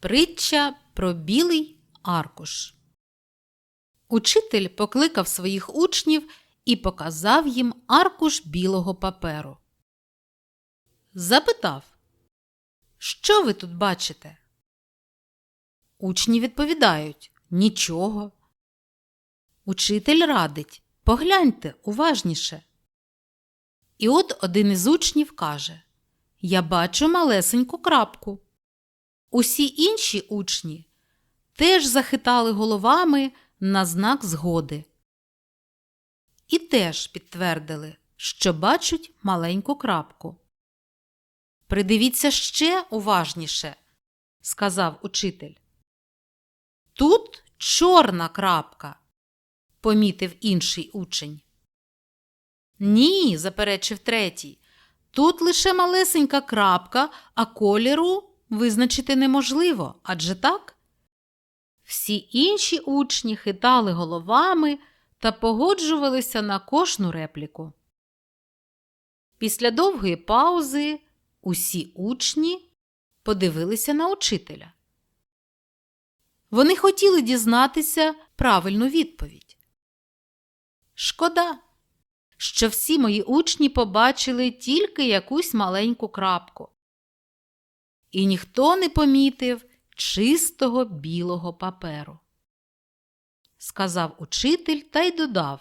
Притча про білий аркуш. Учитель покликав своїх учнів і показав їм аркуш білого паперу. Запитав, що ви тут бачите? Учні відповідають нічого. Учитель радить погляньте уважніше. І от один із учнів каже Я бачу малесеньку крапку. Усі інші учні теж захитали головами на знак згоди. І теж підтвердили, що бачать маленьку крапку. Придивіться ще уважніше, сказав учитель. Тут чорна крапка, помітив інший учень. Ні, заперечив третій. Тут лише малесенька крапка, а кольору визначити неможливо, адже так? Всі інші учні хитали головами та погоджувалися на кожну репліку. Після довгої паузи усі учні подивилися на учителя. Вони хотіли дізнатися правильну відповідь. Шкода, що всі мої учні побачили тільки якусь маленьку крапку. І ніхто не помітив чистого білого паперу. Сказав учитель та й додав.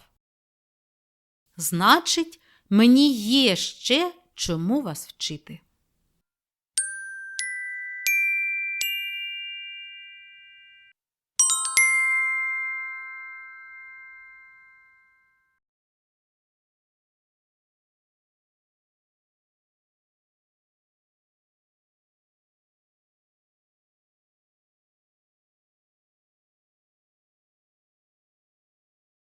Значить, мені є ще чому вас вчити.